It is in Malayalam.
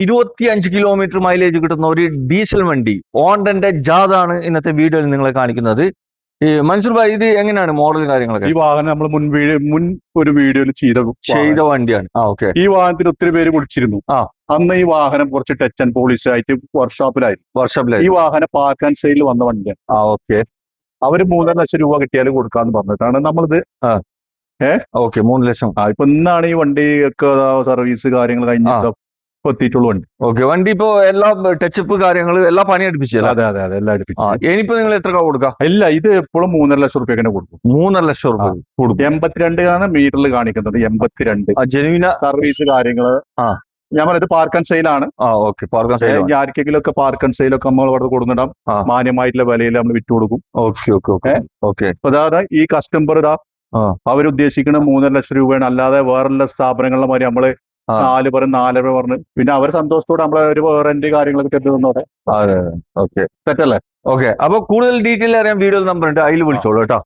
ഇരുപത്തി അഞ്ച് കിലോമീറ്റർ മൈലേജ് കിട്ടുന്ന ഒരു ഡീസൽ വണ്ടി ഓണ്ടന്റെ ജാതാണ് ഇന്നത്തെ വീഡിയോയിൽ നിങ്ങളെ കാണിക്കുന്നത്. ഈ മൻസൂർ ഭായ് ഇത് എങ്ങനെയാണ് മോഡൽ കാര്യങ്ങളൊക്കെ? ഈ വാഹനം നമ്മൾ മുൻ മുൻ ഒരു വീഡിയോയിൽ ചെയ്ത ചെയ്ത വണ്ടിയാണ്. ആ ഓക്കെ. ഈ വാഹനത്തിന് ഒത്തിരി പേര് വിളിച്ചിരുന്നു. ആ. അന്ന് ഈ വാഹനം കുറച്ച് ടച്ച് ആൻഡ് പോളിഷ് ആയിട്ട് വർക്ക്ഷോപ്പിലായി വർഷപ്പിലായി ഈ വാഹനം പാർക്ക് ആൻഡ് സെയിൽ വന്ന വണ്ടിയാണ്. ആ ഓക്കെ. അവർ മൂന്നര ലക്ഷം രൂപ കിട്ടിയാൽ കൊടുക്കാന്ന് പറഞ്ഞിട്ടാണ് നമ്മളിത്. ഏഹ് ഓക്കെ മൂന്ന് ലക്ഷം. ആ ഇപ്പൊ ഇന്നാണ് ഈ വണ്ടി ഒക്കെ സർവീസ് കാര്യങ്ങൾ കഴിഞ്ഞിട്ട് ഇപ്പൊ എത്തിയിട്ടുള്ള വണ്ടി ഓക്കെ വണ്ടി ഇപ്പോ എല്ലാ ടച്ചപ്പ് കാര്യങ്ങൾ എല്ലാ പണി അടുപ്പിച്ചല്ല? അതെ അതെ അതെ എല്ലാം അടുപ്പിച്ചു. ഇനിയിപ്പോ നിങ്ങൾ എത്ര കൊടുക്കാം? ഇല്ല ഇത് എപ്പോഴും മൂന്നര ലക്ഷം റുപ്യ തന്നെ കൊടുക്കും. മൂന്നര ലക്ഷം റുപ്യ കൊടുക്കും. എൺപത്തിരണ്ട് ആണ് മീറ്ററിൽ കാണിക്കുന്നത് എൺപത്തിരണ്ട്. ജനുവിന സർവീസ് കാര്യങ്ങൾ. ആ. ഞാൻ പറയുന്നത് പാർക്ക് ആൻഡ് സെയിൽ ആണ്. പാർക്ക് ഓക്കെ സെയിൽ ആർക്കെങ്കിലും ഒക്കെ പാർക്ക് ആൻഡ് സെയിൽ ഒക്കെ നമ്മൾ അവിടെ കൊടുക്കുന്നിടാം മാന്യമായിട്ടുള്ള വിലയിൽ നമ്മൾ വിറ്റ് കൊടുക്കും. Okay okay okay. ഓക്കെ. അതായത് ഈ കസ്റ്റമർ ഇതാ. അവരുദ്ദേശിക്കുന്ന മൂന്നര ലക്ഷം രൂപയാണ്. അല്ലാതെ വേറെയുള്ള സ്ഥാപനങ്ങളിലെ മാതിരി നമ്മൾ. നാല് പറഞ്ഞ് നാലര പറഞ്ഞ്. പിന്നെ അവരെ സന്തോഷത്തോടെ നമ്മളെ ഒരു റെന്റ് കാര്യങ്ങളൊക്കെ തെറ്റ് തന്നോടെ അതെ. ഓക്കെ. തെറ്റല്ലേ? ഓക്കെ. അപ്പൊ കൂടുതൽ ഡീറ്റെയിൽ അറിയാൻ വീഡിയോ നമ്പർ ഉണ്ട്. അതിൽ വിളിച്ചോളൂ കേട്ടോ.